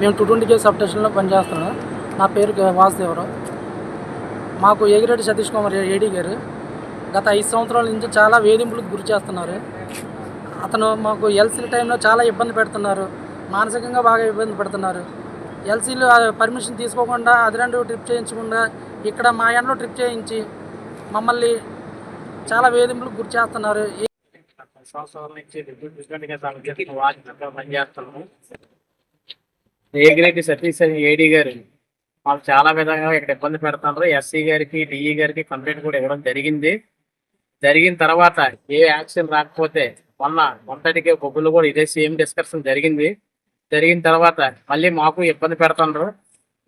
మేము two twenty కే sub స్టేషన్లో పనిచేస్తున్నాం నా పేరు కే- వాసుదేవరావు. మాకు ఏగిరెడ్డి సతీష్ కుమార్ ఏడీ గారు గత ఐదు సంవత్సరాల నుంచి చాలా వేధింపులకు గురి చేస్తున్నారు. అతను మాకు ఎల్సీల టైంలో చాలా ఇబ్బంది పెడుతున్నారు. మానసికంగా బాగా ఇబ్బంది పెడుతున్నారు. ఎల్సీలు పర్మిషన్ తీసుకోకుండా అదిరెండు ట్రిప్ చేయించకుండా ఇక్కడ మా ఎండలో ట్రిప్ చేయించి మమ్మల్ని చాలా వేధింపులకు గురి చేస్తున్నారు. సంవత్సరాల నుంచి ఏ గ్రేడ్ సతీష్ అని ఏడీ గారు. మాకు చాలా విధంగా ఇక్కడ ఇబ్బంది పెడుతున్నారు. ఎస్సీ గారికి డిఈ గారికి కంప్లైంట్ కూడా ఇవ్వడం జరిగింది. జరిగిన తర్వాత ఏ యాక్షన్ రాకపోతే మొన్న మొన్నటికే బొగ్గులు కూడా ఇదే సేమ్ డిస్కషన్ జరిగింది. జరిగిన తర్వాత మళ్ళీ మాకు ఇబ్బంది పెడుతున్నారు.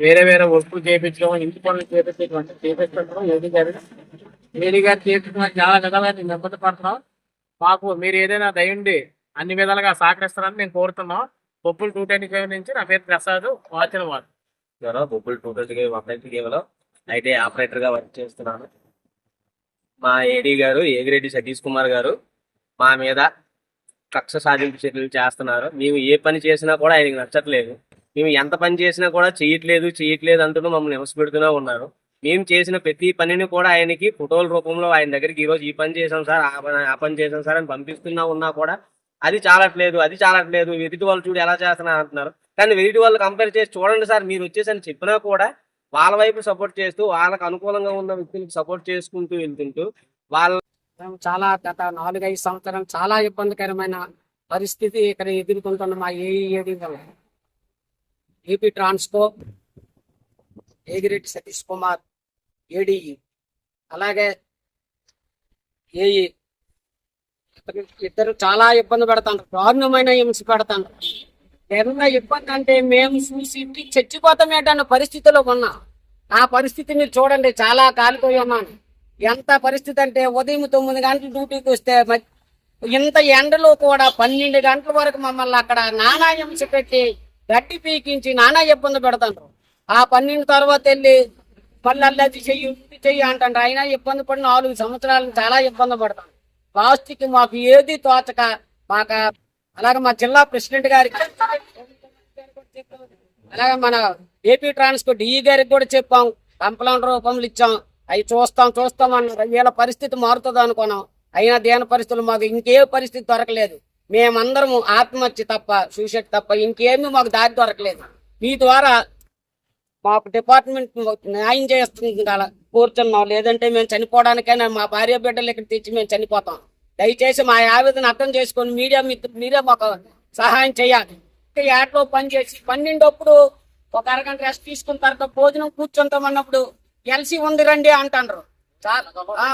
వేరే వేరే వర్కులు చేయించడం ఇంటి పనులు చేపించడం చేపిస్తున్నారు ఏడీ గారు ఏడీ గారు చేపించడం చాలా విధాలుగా మేము ఇబ్బంది పడుతున్నాం. మాకు మీరు ఏదైనా దయండి అన్ని విధాలుగా సహకరిస్తారని మేము కోరుతున్నాం. పప్పులు టూ ట్వంటీ ఫైవ్ నుంచి నా పేరు ప్రసాద్ వాచన వారు. నేను బొబ్బుల్ టూ ట్వంటీ ఫైవ్ అప్డేట్ కేవలం అయితే ఆపరేటర్గా వర్క్ చేస్తున్నాను. మా ఏడీ గారు ఏగిరెడ్డి సతీష్ కుమార్ గారు మా మీద కక్ష సాధింపు చర్యలు చేస్తున్నారు. మేము ఏ పని చేసినా కూడా ఆయనకి నచ్చట్లేదు. మేము ఎంత పని చేసినా కూడా చేయట్లేదు చేయట్లేదు అంటూ మమ్మల్ని నివసపెడుతూనే ఉన్నారు. మేము చేసిన ప్రతి పనిని కూడా ఆయనకి ఫోటోల రూపంలో ఆయన దగ్గరికి ఈరోజు ఈ పని చేసాం సార్ ఆ పని ఆ పని చేసాం సార్ అని పంపిస్తున్నా ఉన్నా కూడా అది చాలట్లేదు అది చాలట్లేదు వెరిటి వాళ్ళు చూడు ఎలా చేస్తున్నారు అంటున్నారు. కానీ వెరిటి వాళ్ళు కంపేర్ చేసి చూడండి సార్ మీరు వచ్చేసని చెప్పినా కూడా వాళ్ళ వైపు సపోర్ట్ చేస్తూ వాళ్ళకి అనుకూలంగా ఉన్న వ్యక్తులకు సపోర్ట్ చేసుకుంటూ వెళ్తుంటూ వాళ్ళ చాలా గత నాలుగైదు సంవత్సరం చాలా ఇబ్బందికరమైన పరిస్థితి ఇక్కడ ఎదుర్కొంటున్న మా ఏఈఏడి వల్ల AP Transco Egireddy Satish Kumar ADE అలాగే ఏఈ ఇద్దరు- చాలా ఇబ్బంది పెడతాను దారుణమైన హింస పెడతాను ఎంత ఇబ్బంది అంటే మేము చూసి ఇంటికి చచ్చిపోతాం ఏంటన్న పరిస్థితిలో ఉన్నా. ఆ పరిస్థితి మీరు చూడండి చాలా కాలిపోయి ఉన్నాను ఎంత పరిస్థితి అంటే ఉదయం తొమ్మిది గంటలు డ్యూటీకి వస్తే ఇంత ఎండలో కూడా పన్నెండు గంటల వరకు మమ్మల్ని అక్కడ నానా హింస పెట్టి గట్టి పీకించి నానా ఇబ్బంది పెడతాను ఆ పన్నెండు తర్వాత వెళ్ళి మళ్ళీ అది చెయ్యి చెయ్యి అంటారు అయినా ఇబ్బంది పడి నాలుగు సంవత్సరాలు చాలా ఇబ్బంది పడతాను లాస్ట్కి మాకు ఏది తోచక మాకు అలాగే మా జిల్లా ప్రెసిడెంట్ గారికి అలాగే మన ఏపీ ట్రాన్స్పోర్ట్ ఈ గారికి కూడా చెప్పాం. కంప్లైంట్ రూపంలో ఇచ్చాం. అవి చూస్తాం చూస్తాం అన్నారు వీళ్ళ పరిస్థితి మారుతుంది అనుకున్నాం. అయినా దేని పరిస్థితులు మాకు ఇంకే పరిస్థితి దొరకలేదు. మేమందరము ఆత్మహత్య తప్ప సూసైడ్ తప్ప ఇంకేమీ మాకు దారి దొరకలేదు. మీ ద్వారా మాకు డిపార్ట్మెంట్ న్యాయం చేస్తుంది అలా కూర్చున్నాం. లేదంటే మేము చనిపోవడానికైనా మా భార్య బిడ్డలు ఇక్కడ తెచ్చి మేము చనిపోతాం. దయచేసి మా ఆవేదన అర్థం చేసుకొని మీడియా మీరే మాకు సహాయం చేయాలి. ఇంకా ఏటలో పని చేసి పన్నెండప్పుడు ఒక అరగంట రెస్ట్ తీసుకున్న తర్వాత భోజనం కూర్చుంటామన్నప్పుడు ఎల్సీ ఉంది రండి అంటారు చాలా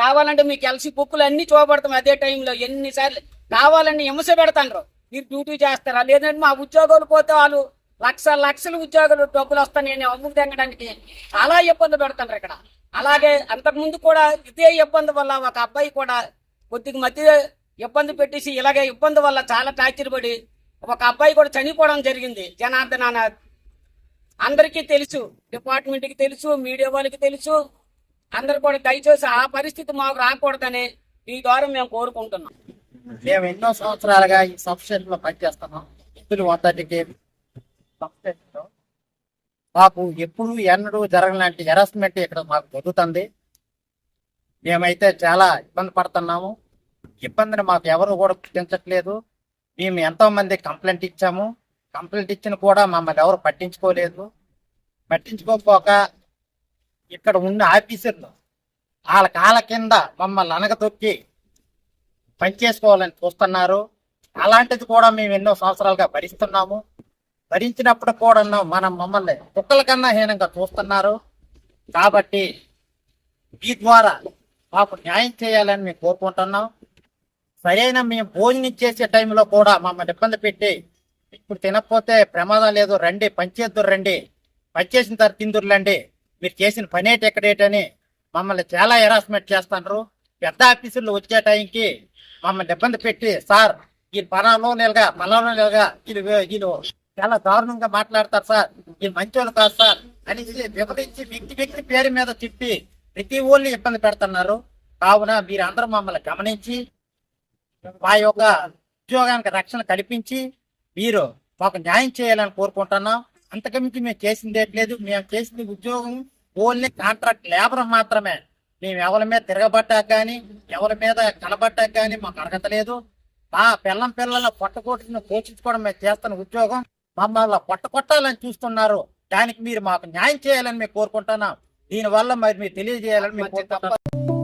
కావాలంటే మీకు ఎల్సీ బుక్కులు అన్ని చూపడతాం అదే టైంలో. ఎన్నిసార్లు కావాలని హింస పెడతాండ్రు. మీరు డ్యూటీ చేస్తారా? లేదంటే మా ఉద్యోగాలు పోతే వాళ్ళు లక్ష లక్షల ఉద్యోగులు డబ్బులు వస్తాయి నేను అమ్ముకు తెంగడానికి చాలా ఇబ్బంది పెడతాండ్రు ఇక్కడ. అలాగే అంతకు ముందు కూడా ఇదే ఇబ్బంది వల్ల ఒక అబ్బాయి కూడా కొద్దిగా మధ్య ఇబ్బంది పెట్టేసి ఇలాగే ఇబ్బంది వల్ల చాలా టార్చర్ పడి ఒక అబ్బాయి కూడా చనిపోవడం జరిగింది జనార్దన్ అందరికీ తెలుసు డిపార్ట్మెంట్కి తెలుసు మీడియా వాళ్ళకి తెలుసు. అందరు కూడా దయచేసి ఆ పరిస్థితి మాకు రాకూడదని ఈ ద్వారా మేము కోరుకుంటున్నాం. మేము ఎన్నో సంవత్సరాలుగా ఈ సబ్స్టేషన్లో పనిచేస్తున్నాం. ఎత్తులు వందటికి సబ్స్టేషన్ మాకు ఎప్పుడు ఎన్నడూ జరగలాంటి హెరాస్మెంట్ ఇక్కడ మాకు జరుగుతుంది. మేమైతే చాలా ఇబ్బంది పడుతున్నాము. ఇబ్బందిని మాకు ఎవరు కూడా గుర్తించట్లేదు. మేము ఎంతో మంది కంప్లైంట్ ఇచ్చాము. కంప్లైంట్ ఇచ్చిన కూడా మమ్మల్ని ఎవరు పట్టించుకోలేదు. పట్టించుకోకపోక ఇక్కడ ఉన్న ఆఫీసర్లు వాళ్ళ కాళ్ళ కింద మమ్మల్ని అనగతొక్కి పనిచేసుకోవాలని చూస్తున్నారు. అలాంటిది కూడా మేము ఎన్నో సంవత్సరాలుగా భరిస్తున్నాము. భరించినప్పుడు కూడా మనం మమ్మల్ని కుక్కల కన్నా హీనంగా చూస్తున్నారు. కాబట్టి మీ ద్వారా మాకు న్యాయం చేయాలని మేము కోరుకుంటున్నాం. సరైన మేము భోజనం చేసే టైంలో కూడా మమ్మల్ని ఇబ్బంది పెట్టి ఇప్పుడు తినకపోతే ప్రమాదం లేదు రండి పంచేద్దురు రండి పనిచేసిన తర్వాత తిందురులండి మీరు చేసిన పని ఏంటి ఎక్కడేటని మమ్మల్ని చాలా హెరాస్మెంట్ చేస్తున్నారు. పెద్ద ఆఫీసులు వచ్చే టైంకి మమ్మల్ని ఇబ్బంది పెట్టి సార్ ఈ పనంలో నిలగా పలాలో నిలగా వీళ్ళు వీళ్ళు చాలా దారుణంగా మాట్లాడతారు సార్. వీళ్ళు మంచోళ్ళు కాదు సార్ అని విభజించి వ్యక్తి వ్యక్తి పేరు మీద చెప్పి ప్రతి ఊళ్ళని ఇబ్బంది పెడుతున్నారు. కావున మీరు అందరూ మమ్మల్ని గమనించి మా యొక్క ఉద్యోగానికి రక్షణ కల్పించి మీరు మాకు న్యాయం చేయాలని కోరుకుంటున్నాం. అంతకమించి మేము చేసింది లేదు. మేము చేసింది ఉద్యోగం ఓన్లీ కాంట్రాక్ట్ లేబర్ మాత్రమే. మేము ఎవరి మీద తిరగబట్టాక కానీ ఎవరి మీద కనబట్టాక కానీ మాకు అడగతలేదు లేదు. మా పిల్లం పిల్లల పొట్టకొట్టును పోషించుకోవడం మేము చేస్తున్న ఉద్యోగం. మమ్మల్ని పొట్ట కొట్టాలని చూస్తున్నారు. దానికి మీరు మాకు న్యాయం చేయాలని మేము కోరుకుంటున్నాం. దీనివల్ల మరి మీరు తెలియజేయాలని మేము కోరుకుంటున్నాం.